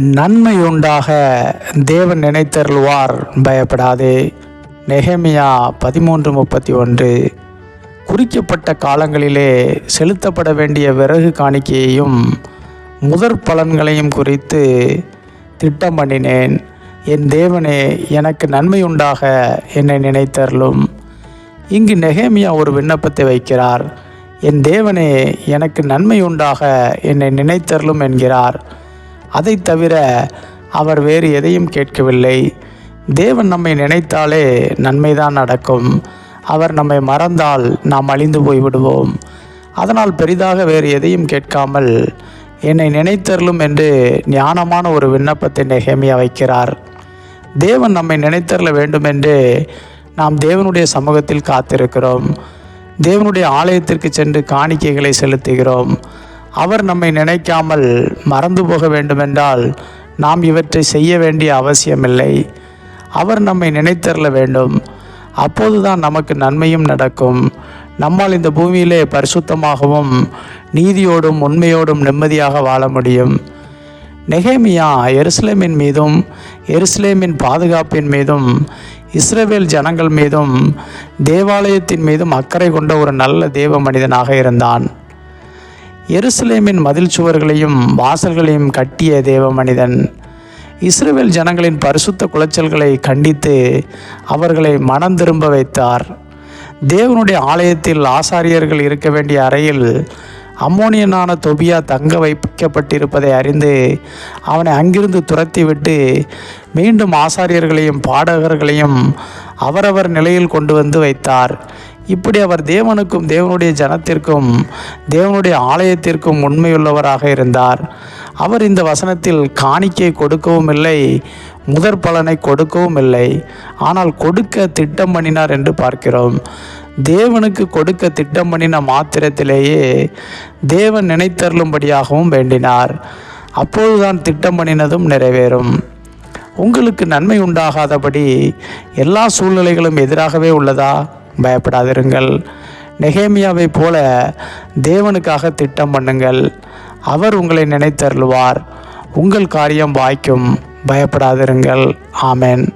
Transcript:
நன்மை உண்டாக தேவன் நினைத்தருள்வார். பயப்படாதே. நெஹமியா பதிமூன்று முப்பத்தி ஒன்று. குறிக்கப்பட்ட காலங்களிலே செலுத்தப்பட வேண்டிய விறகு காணிக்கையையும் முதற் பலன்களையும் குறித்து திட்டம் பண்ணினேன். என் தேவனே எனக்கு நன்மை உண்டாக என்னை நினைத்தருளும். இங்கு நெகேமியா ஒரு விண்ணப்பத்தை வைக்கிறார். என் தேவனே எனக்கு நன்மை உண்டாக என்னை நினைத்தருளும் என்கிறார். அதை தவிர அவர் வேறு எதையும் கேட்கவில்லை. தேவன் நம்மை நினைத்தாலே நன்மைதான் நடக்கும். அவர் நம்மை மறந்தால் நாம் அழிந்து போய்விடுவோம். அதனால் பெரிதாக வேறு எதையும் கேட்காமல் என்னை நினைத்தருளும் என்று ஞானமான ஒரு விண்ணப்பத்தை நெகேமியா வைக்கிறார். தேவன் நம்மை நினைத்தருள வேண்டும் என்று நாம் தேவனுடைய சமூகத்தில் காத்திருக்கிறோம். தேவனுடைய ஆலயத்திற்கு சென்று காணிக்கைகளை செலுத்துகிறோம். அவர் நம்மை நினைக்காமல் மறந்து போக வேண்டுமென்றால் நாம் இவற்றை செய்ய வேண்டிய அவசியமில்லை. அவர் நம்மை நினைத்தரல வேண்டும். அப்போதுதான் நமக்கு நன்மையும் நடக்கும். நம்மால் இந்த பூமியிலே பரிசுத்தமாகவும் நீதியோடும் உண்மையோடும் நிம்மதியாக வாழ முடியும். நெகேமியா எருசலேமின் மீதும் எருசலேமின் பாதுகாப்பின் மீதும் இஸ்ரேவேல் ஜனங்கள் மீதும் தேவாலயத்தின் மீதும் அக்கறை கொண்ட ஒரு நல்ல தேவ மனிதனாக இருந்தான். எருசலேமின் மதில் சுவர்களையும் வாசல்களையும் கட்டிய தேவ மனிதன் இஸ்ரேல் ஜனங்களின் பரிசுத்த குலைச்சல்களை கண்டித்து அவர்களை மனம் திரும்ப வைத்தார். தேவனுடைய ஆலயத்தில் ஆசாரியர்கள் இருக்க வேண்டிய அறையில் அம்மோனியனான தொபியா தங்க வைக்கப்பட்டிருப்பதை அறிந்து அவனை அங்கிருந்து துரத்திவிட்டு மீண்டும் ஆசாரியர்களையும் பாடகர்களையும் அவரவர் நிலையில் கொண்டு வந்து வைத்தார். இப்படி அவர் தேவனுக்கும் தேவனுடைய ஜனத்திற்கும் தேவனுடைய ஆலயத்திற்கும் உண்மையுள்ளவராக இருந்தார். அவர் இந்த வசனத்தில் காணிக்கை கொடுக்கவும் இல்லை முதற் பலனை கொடுக்கவும் இல்லை. ஆனால் கொடுக்க திட்டம் பண்ணினார் என்று பார்க்கிறோம். தேவனுக்கு கொடுக்க திட்டம் பண்ணின மாத்திரத்திலேயே தேவன் நினைத்தருளும்படியாகவும் வேண்டினார். அப்போதுதான் திட்டம் பண்ணினதும் நிறைவேறும். உங்களுக்கு நன்மை உண்டாகாதபடி எல்லா சூழ்நிலைகளும் எதிராகவே உள்ளதா? பயப்படாதிருங்கள். நெகேமியாவை போல தேவனுக்காக திட்டம் பண்ணுங்கள். அவர் உங்களை நினைத்தருள்வார். உங்கள் காரியம் வாய்க்கும். பயப்படாதிருங்கள். ஆமென்.